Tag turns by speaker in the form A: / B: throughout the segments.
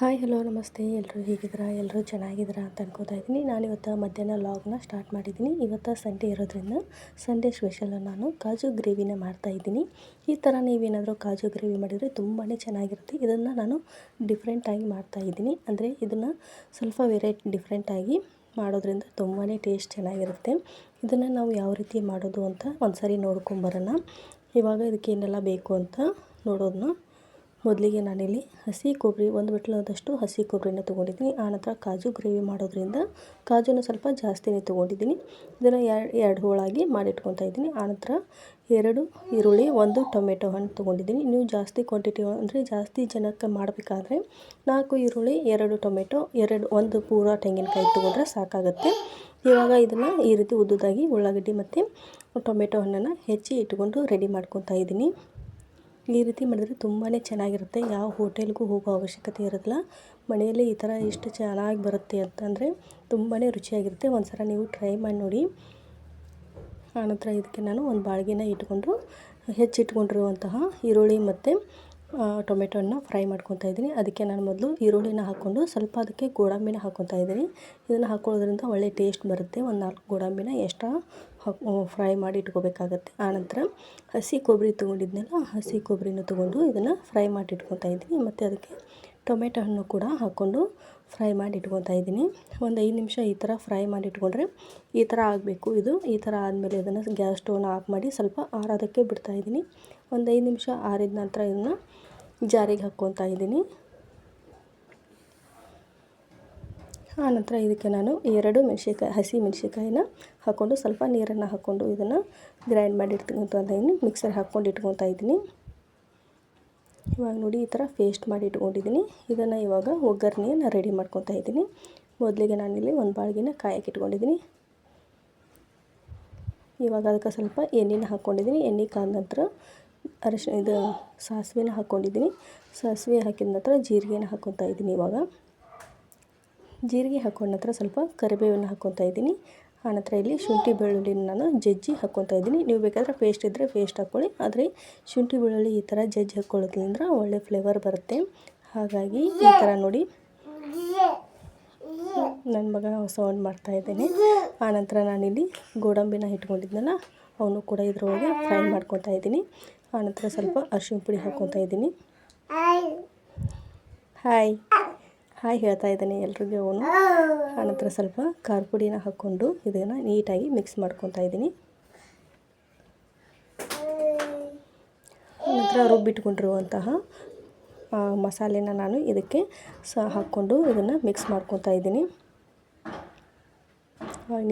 A: Hi, hello, ನಮಸ್ತೆ. ಎಲ್ಲರೂ ಹೇಗಿದ್ದೀರಾ? ಎಲ್ಲರೂ ಚೆನ್ನಾಗಿದ್ದೀರಾ ಅಂತ ಅನ್ಕೋತಾ ಇದ್ದೀನಿ. ನಾನಿವತ್ತು ಮಧ್ಯಾಹ್ನ ಲಾಗ್ನ ಸ್ಟಾರ್ಟ್ ಮಾಡಿದ್ದೀನಿ. ಇವತ್ತು ಸಂಡೇ ಇರೋದ್ರಿಂದ ಸಂಡೇ ಸ್ಪೆಷಲ್ ನಾನು ಕಾಜು ಗ್ರೇವಿನ ಮಾಡ್ತಾಯಿದ್ದೀನಿ ಈ ಥರ ನೀವೇನಾದರೂ ಕಾಜು ಗ್ರೇವಿ ಮಾಡಿದರೆ ತುಂಬಾ ಚೆನ್ನಾಗಿರುತ್ತೆ. ಇದನ್ನು ನಾನು ಡಿಫ್ರೆಂಟಾಗಿ ಮಾಡ್ತಾಯಿದ್ದೀನಿ ಅಂದರೆ ಇದನ್ನು ಸ್ವಲ್ಪ ವೆರೈಟಿ ಡಿಫ್ರೆಂಟಾಗಿ ಮಾಡೋದ್ರಿಂದ ತುಂಬಾ ಟೇಸ್ಟ್ ಚೆನ್ನಾಗಿರುತ್ತೆ. ಇದನ್ನು ನಾವು ಯಾವ ರೀತಿ ಮಾಡೋದು ಅಂತ ಒಂದು ಸಾರಿ ನೋಡ್ಕೊಂಬರೋಣ ಇವಾಗ ಇದಕ್ಕೆ ಏನೆಲ್ಲ ಬೇಕು ಅಂತ ನೋಡೋದನ್ನ ಮೊದಲಿಗೆ ನಾನಿಲ್ಲಿ ಹಸಿ ಕೊಬ್ಬರಿ, ಒಂದು ಬಟ್ಟಲದಷ್ಟು ಹಸಿ ಕೊಬ್ಬರಿನ ತೊಗೊಂಡಿದ್ದೀನಿ. ಆನಂತರ ಕಾಜು ಗ್ರೇವಿ ಮಾಡೋದ್ರಿಂದ ಕಾಜುನ ಸ್ವಲ್ಪ ಜಾಸ್ತಿನೇ ತೊಗೊಂಡಿದ್ದೀನಿ. ಇದನ್ನು ಎರಡು ಎರಡು ಹೋಳಾಗಿ ಮಾಡಿಟ್ಕೊತಾ ಇದ್ದೀನಿ. ಆನಂತರ ಎರಡು ಈರುಳ್ಳಿ, ಒಂದು ಟೊಮೆಟೊ ಹಣ್ಣು ತೊಗೊಂಡಿದ್ದೀನಿ. ನೀವು ಜಾಸ್ತಿ ಕ್ವಾಂಟಿಟಿ ಅಂದರೆ ಜಾಸ್ತಿ ಜನಕ್ಕೆ ಮಾಡಬೇಕಾದ್ರೆ ನಾಲ್ಕು ಈರುಳ್ಳಿ, ಎರಡು ಟೊಮೆಟೊ, ಎರಡು, ಒಂದು ಪೂರ ತೆಂಗಿನಕಾಯಿ ತೊಗೊಂಡ್ರೆ ಸಾಕಾಗುತ್ತೆ. ಇವಾಗ ಇದನ್ನು ಈ ರೀತಿ ಉದ್ದುದಾಗಿ ಉಳ್ಳಾಗಡ್ಡಿ ಮತ್ತು ಟೊಮೆಟೊ ಹಣ್ಣನ್ನು ಹೆಚ್ಚಿ ಇಟ್ಕೊಂಡು ರೆಡಿ ಮಾಡ್ಕೊತಾ ಇದ್ದೀನಿ. ಈ ರೀತಿ ಮಾಡಿದರೆ ತುಂಬಾ ಚೆನ್ನಾಗಿರುತ್ತೆ. ಯಾವ ಹೋಟೆಲ್ಗೂ ಹೋಗೋ ಅವಶ್ಯಕತೆ ಇರೋದಿಲ್ಲ. ಮನೆಯಲ್ಲೇ ಈ ಥರ ಎಷ್ಟು ಚೆನ್ನಾಗಿ ಬರುತ್ತೆ ಅಂತಂದರೆ ತುಂಬಾ ರುಚಿಯಾಗಿರುತ್ತೆ. ಒಂದು ಸಲ ನೀವು ಟ್ರೈ ಮಾಡಿ ನೋಡಿ. ಆನಂತರ ಇದಕ್ಕೆ ನಾನು ಒಂದು ಬಾಳ್ಗೆನ ಇಟ್ಕೊಂಡು ಹೆಚ್ಚಿಟ್ಕೊಂಡಿರುವಂತಹ ಈರುಳ್ಳಿ ಮತ್ತು ಟೊಮೆಟೊನ ಫ್ರೈ ಮಾಡ್ಕೊತಾ ಇದ್ದೀನಿ. ಅದಕ್ಕೆ ನಾನು ಮೊದಲು ಈರುಳ್ಳಿನ ಹಾಕ್ಕೊಂಡು ಸ್ವಲ್ಪ ಅದಕ್ಕೆ ಗೋಡಂಬಿನ ಹಾಕ್ಕೊತಾ ಇದ್ದೀನಿ. ಇದನ್ನು ಹಾಕ್ಕೊಳ್ಳೋದ್ರಿಂದ ಒಳ್ಳೆ ಟೇಸ್ಟ್ ಬರುತ್ತೆ. ಒಂದು ನಾಲ್ಕು ಗೋಡಂಬಿನ ಎಕ್ಸ್ಟ್ರಾ ಫ್ರೈ ಮಾಡಿ ಇಟ್ಕೋಬೇಕಾಗತ್ತೆ. ಆನಂತರ ಹಸಿ ಕೊಬ್ಬರಿ ತೊಗೊಂಡಿದ್ನಲ್ಲ ಹಸಿ ಕೊಬ್ಬರಿನ ತೊಗೊಂಡು ಇದನ್ನು ಫ್ರೈ ಮಾಡಿ ಇಟ್ಕೊತಾ ಇದ್ದೀನಿ. ಮತ್ತು ಅದಕ್ಕೆ ಟೊಮೆಟೊ ಹಣ್ಣು ಕೂಡ ಹಾಕ್ಕೊಂಡು ಫ್ರೈ ಮಾಡಿ ಇಟ್ಕೊತಾ ಇದ್ದೀನಿ. ಒಂದು ಐದು ನಿಮಿಷ ಈ ಥರ ಫ್ರೈ ಮಾಡಿ ಇಟ್ಕೊಂಡ್ರೆ ಈ ಥರ ಆಗಬೇಕು ಇದು. ಈ ಥರ ಆದಮೇಲೆ ಇದನ್ನು ಗ್ಯಾಸ್ ಸ್ಟವ್ನ ಆಫ್ ಮಾಡಿ ಸ್ವಲ್ಪ ಆರೋದಕ್ಕೆ ಬಿಡ್ತಾಯಿದ್ದೀನಿ ಒಂದು ಐದು ನಿಮಿಷ ಆರಿದ ನಂತರ ಇದನ್ನು ಜಾರಿಗೆ ಹಾಕ್ಕೊತಾ ಇದ್ದೀನಿ. ಆನಂತರ ಇದಕ್ಕೆ ನಾನು ಎರಡು ಮೆಣಸಿನ್ಕಾಯಿ, ಹಸಿ ಮೆಣಸಿನ್ಕಾಯಿನ ಹಾಕ್ಕೊಂಡು ಸ್ವಲ್ಪ ನೀರನ್ನು ಹಾಕ್ಕೊಂಡು ಇದನ್ನು ಗ್ರೈಂಡ್ ಮಾಡಿ ಇಟ್ಕೊತಾ ಇದ್ದೀನಿ. ಮಿಕ್ಸರ್ ಹಾಕ್ಕೊಂಡು ಇಟ್ಕೊತಾ ಇದ್ದೀನಿ. ಇವಾಗ ನೋಡಿ ಈ ಥರ ಪೇಸ್ಟ್ ಮಾಡಿ ಇಟ್ಕೊಂಡಿದ್ದೀನಿ. ಇದನ್ನು ಇವಾಗ ಒಗ್ಗರಣೆಯನ್ನು ರೆಡಿ ಮಾಡ್ಕೊತಾ ಇದ್ದೀನಿ. ಮೊದಲಿಗೆ ನಾನಿಲ್ಲಿ ಒಂದು ಬಾಳ್ಗಿನ ಕಾಯಕ್ಕೆ ಇಟ್ಕೊಂಡಿದ್ದೀನಿ. ಇವಾಗ ಅದಕ್ಕೆ ಸ್ವಲ್ಪ ಎಣ್ಣೆನ ಹಾಕ್ಕೊಂಡಿದ್ದೀನಿ. ಎಣ್ಣೆ ಕಾದ ನಂತರ ಅರಿಶಿನ ಇದು ಸಾಸಿವೆನ ಹಾಕ್ಕೊಂಡಿದ್ದೀನಿ. ಸಾಸಿವೆ ಹಾಕಿದ ನಂತರ ಜೀರಿಗೆನ ಹಾಕ್ಕೊತಾ ಇದ್ದೀನಿ ಇವಾಗ. ಜೀರಿಗೆ ಹಾಕೊಂಡ ನಂತರ ಸ್ವಲ್ಪ ಕರಿಬೇವನ್ನು ಹಾಕ್ಕೊತಾ ಇದ್ದೀನಿ. ಆನಂತರ ಇಲ್ಲಿ ಶುಂಠಿ ಬೆಳ್ಳುಳ್ಳಿನ ನಾನು ಜಜ್ಜಿ ಹಾಕ್ಕೊತಾ ಇದ್ದೀನಿ. ನೀವು ಬೇಕಾದರೆ ಪೇಸ್ಟ್ ಇದ್ದರೆ ಪೇಸ್ಟ್ ಹಾಕ್ಕೊಳ್ಳಿ ಆದರೆ ಶುಂಠಿ ಬೆಳ್ಳುಳ್ಳಿ ಈ ಥರ ಜಜ್ಜಿ ಹಾಕ್ಕೊಳ್ಳೋದ್ರಿಂದ ಒಳ್ಳೆ ಫ್ಲೇವರ್ ಬರುತ್ತೆ. ಹಾಗಾಗಿ ಈ ಥರ ನೋಡಿ. ನನ್ನ ಮಗ ಸೌಂಡ್ ಮಾಡ್ತಾ ಇದ್ದೇನೆ. ಆನಂತರ ನಾನಿಲ್ಲಿ ಗೋಡಂಬಿನ ಇಟ್ಕೊಂಡಿದ್ನಲ್ಲ ಅವನು ಕೂಡ ಇದ್ರೊಳಗೆ ಫ್ರೈ ಮಾಡ್ಕೊತಾ ಇದ್ದೀನಿ. ಆನಂತರ ಸ್ವಲ್ಪ ಅರಿಶಿನ ಪುಡಿ ಹಾಕ್ಕೊತಾ ಇದ್ದೀನಿ. ಹಾಯ್ ಹಾಯ್ ಹೇಳ್ತಾ ಇದ್ದಾನೆ ಎಲ್ರಿಗೂ ಅವನು. ಆನಂತರ ಸ್ವಲ್ಪ ಖಾರ ಪುಡಿನ ಹಾಕ್ಕೊಂಡು ಇದನ್ನು ನೀಟಾಗಿ ಮಿಕ್ಸ್ ಮಾಡ್ಕೊತಾ ಇದ್ದೀನಿ. ಆನಂತರ ರುಬ್ಬಿಟ್ಕೊಂಡಿರುವಂತಹ ಮಸಾಲೆನ ನಾನು ಇದಕ್ಕೆ ಸಹ ಹಾಕ್ಕೊಂಡು ಇದನ್ನು ಮಿಕ್ಸ್ ಮಾಡ್ಕೊತಾ ಇದ್ದೀನಿ.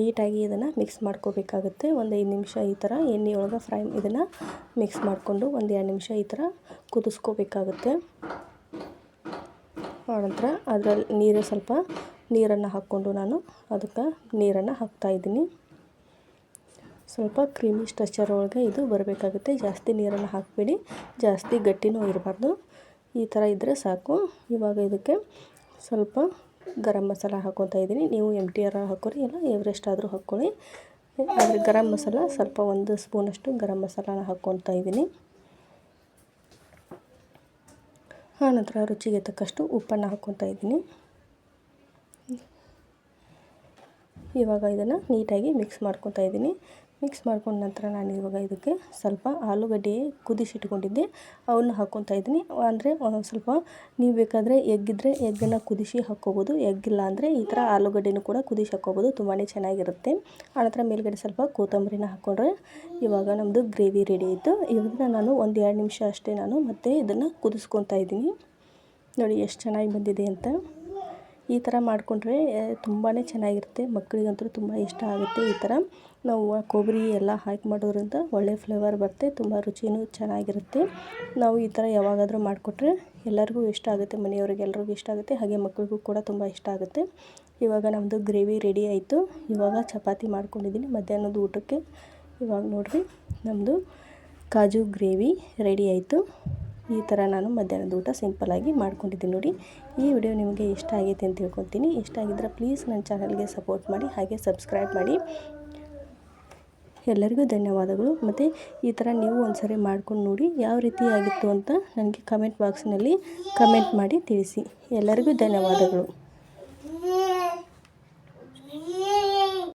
A: ನೀಟಾಗಿ ಇದನ್ನು ಮಿಕ್ಸ್ ಮಾಡ್ಕೋಬೇಕಾಗುತ್ತೆ. ಒಂದು ಐದು ನಿಮಿಷ ಈ ಥರ ಎಣ್ಣೆ ಫ್ರೈ ಇದನ್ನು ಮಿಕ್ಸ್ ಮಾಡಿಕೊಂಡು ಒಂದು ಎರಡು ನಿಮಿಷ ಈ ಥರ ಕುದಿಸ್ಕೋಬೇಕಾಗುತ್ತೆ. ಆನಂತರ ಅದರಲ್ಲಿ ನೀರು ಸ್ವಲ್ಪ ನೀರನ್ನು ಹಾಕ್ಕೊಂಡು ನಾನು ಅದಕ್ಕೆ ನೀರನ್ನು ಹಾಕ್ತಾಯಿದ್ದೀನಿ ಸ್ವಲ್ಪ ಕ್ರೀಮಿ ಸ್ಟ್ರಕ್ಚರ್ ಒಳಗೆ ಇದು ಬರಬೇಕಾಗುತ್ತೆ. ಜಾಸ್ತಿ ನೀರನ್ನು ಹಾಕಬೇಡಿ. ಜಾಸ್ತಿ ಗಟ್ಟಿನೂ ಇರಬಾರ್ದು. ಈ ಥರ ಇದ್ದರೆ ಸಾಕು. ಇವಾಗ ಇದಕ್ಕೆ ಸ್ವಲ್ಪ ಗರಂ ಮಸಾಲ ಹಾಕ್ಕೊತಾ ಇದ್ದೀನಿ. ನೀವು ಎಂ ಟಿ ಆರ್ ಹಾಕೋರಿ ಇಲ್ಲ ಎವ್ರೆಸ್ಟ್ ಆದರೂ ಹಾಕ್ಕೊಳ್ಳಿ. ಆದರೆ ಗರಂ ಮಸಾಲ ಸ್ವಲ್ಪ ಒಂದು ಸ್ಪೂನಷ್ಟು ಗರಂ ಮಸಾಲಾನ ಹಾಕ್ಕೊತಾ ಇದ್ದೀನಿ. ಆನಂತರ ರುಚಿಗೆ ತಕ್ಕಷ್ಟು ಉಪ್ಪನ್ನು ಹಾಕ್ಕೊತಾ ಇದ್ದೀನಿ. ಇವಾಗ ಇದನ್ನು ನೀಟಾಗಿ ಮಿಕ್ಸ್ ಮಾಡ್ಕೊತಾ ಇದ್ದೀನಿ. ಮಿಕ್ಸ್ ಮಾಡ್ಕೊಂಡ ನಂತರ ನಾನು ಇವಾಗ ಇದಕ್ಕೆ ಸ್ವಲ್ಪ ಆಲೂಗಡ್ಡೆ ಕುದಿಸಿಟ್ಕೊಂಡಿದ್ದೆ. ಅವನ್ನ ಹಾಕ್ಕೊತಾ ಇದ್ದೀನಿ. ಅಂದರೆ ಸ್ವಲ್ಪ ನೀವು ಬೇಕಾದರೆ ಎಗ್ಗಿದ್ರೆ ಎಗ್ಗನ್ನು ಕುದಿಸಿ ಹಾಕ್ಕೋಬೋದು. ಎಗ್ಗಿಲ್ಲ ಅಂದರೆ ಈ ಥರ ಆಲೂಗಡ್ಡೆನೂ ಕೂಡ ಕುದಿಸಿ ಹಾಕ್ಕೋಬೋದು. ತುಂಬಾ ಚೆನ್ನಾಗಿರುತ್ತೆ. ಆನಂತರ ಮೇಲ್ಗಡೆ ಸ್ವಲ್ಪ ಕೊತ್ತಂಬರಿನ ಹಾಕ್ಕೊಂಡ್ರೆ ಇವಾಗ ನಮ್ಮದು ಗ್ರೇವಿ ರೆಡಿ ಆಯಿತು. ಇವಾಗ ನಾನು ಒಂದು ಎರಡು ನಿಮಿಷ ಅಷ್ಟೇ ನಾನು ಮತ್ತೆ ಇದನ್ನು ಕುದಿಸ್ಕೊತಾ ಇದ್ದೀನಿ. ನೋಡಿ, ಎಷ್ಟು ಚೆನ್ನಾಗಿ ಬಂದಿದೆ ಅಂತ. ಈ ಥರ ಮಾಡಿಕೊಂಡ್ರೆ ತುಂಬಾ ಚೆನ್ನಾಗಿರುತ್ತೆ. ಮಕ್ಕಳಿಗಂತೂ ತುಂಬ ಇಷ್ಟ ಆಗುತ್ತೆ ಈ ಥರ. ನಾವು ಕೊಬ್ಬರಿ ಎಲ್ಲ ಹಾಕಿ ಮಾಡೋದ್ರಿಂದ ಒಳ್ಳೆ ಫ್ಲೇವರ್ ಬರುತ್ತೆ, ತುಂಬ ರುಚಿಯೂ ಚೆನ್ನಾಗಿರುತ್ತೆ. ನಾವು ಈ ಥರ ಯಾವಾಗಾದರೂ ಮಾಡಿಕೊಟ್ರೆ ಎಲ್ಲರಿಗೂ ಇಷ್ಟ ಆಗುತ್ತೆ, ಮನೆಯವ್ರಿಗೆ ಎಲ್ರಿಗೂ ಇಷ್ಟ ಆಗುತ್ತೆ, ಹಾಗೆ ಮಕ್ಕಳಿಗೂ ಕೂಡ ತುಂಬ ಇಷ್ಟ ಆಗುತ್ತೆ. ಇವಾಗ ನಮ್ಮದು ಗ್ರೇವಿ ರೆಡಿ ಆಯಿತು. ಇವಾಗ ಚಪಾತಿ ಮಾಡ್ಕೊಂಡಿದ್ದೀನಿ ಮಧ್ಯಾಹ್ನದ ಊಟಕ್ಕೆ ಇವಾಗ ನೋಡಿರಿ ನಮ್ಮದು ಕಾಜು ಗ್ರೇವಿ ರೆಡಿ ಆಯಿತು. ಈ ಥರ ನಾನು ಮಧ್ಯಾಹ್ನದ ಊಟ ಸಿಂಪಲ್ಲಾಗಿ ಮಾಡ್ಕೊಂಡಿದ್ದೀನಿ ನೋಡಿ. ಈ ವಿಡಿಯೋ ನಿಮಗೆ ಇಷ್ಟ ಆಗೈತೆ ಅಂತ ತಿಳ್ಕೊತೀನಿ. ಇಷ್ಟ ಆಗಿದ್ದರೆ ಪ್ಲೀಸ್ ನನ್ನ ಚಾನಲ್ಗೆ ಸಪೋರ್ಟ್ ಮಾಡಿ, ಹಾಗೆ ಸಬ್ಸ್ಕ್ರೈಬ್ ಮಾಡಿ. ಎಲ್ಲರಿಗೂ ಧನ್ಯವಾದಗಳು. ಮತ್ತು ಈ ಥರ ನೀವು ಒಂದ್ಸರಿ ಮಾಡ್ಕೊಂಡು ನೋಡಿ ಯಾವ ರೀತಿ ಆಗಿತ್ತು ಅಂತ ನನಗೆ ಕಮೆಂಟ್ ಬಾಕ್ಸ್ನಲ್ಲಿ ಕಮೆಂಟ್ ಮಾಡಿ ತಿಳಿಸಿ. ಎಲ್ಲರಿಗೂ ಧನ್ಯವಾದಗಳು.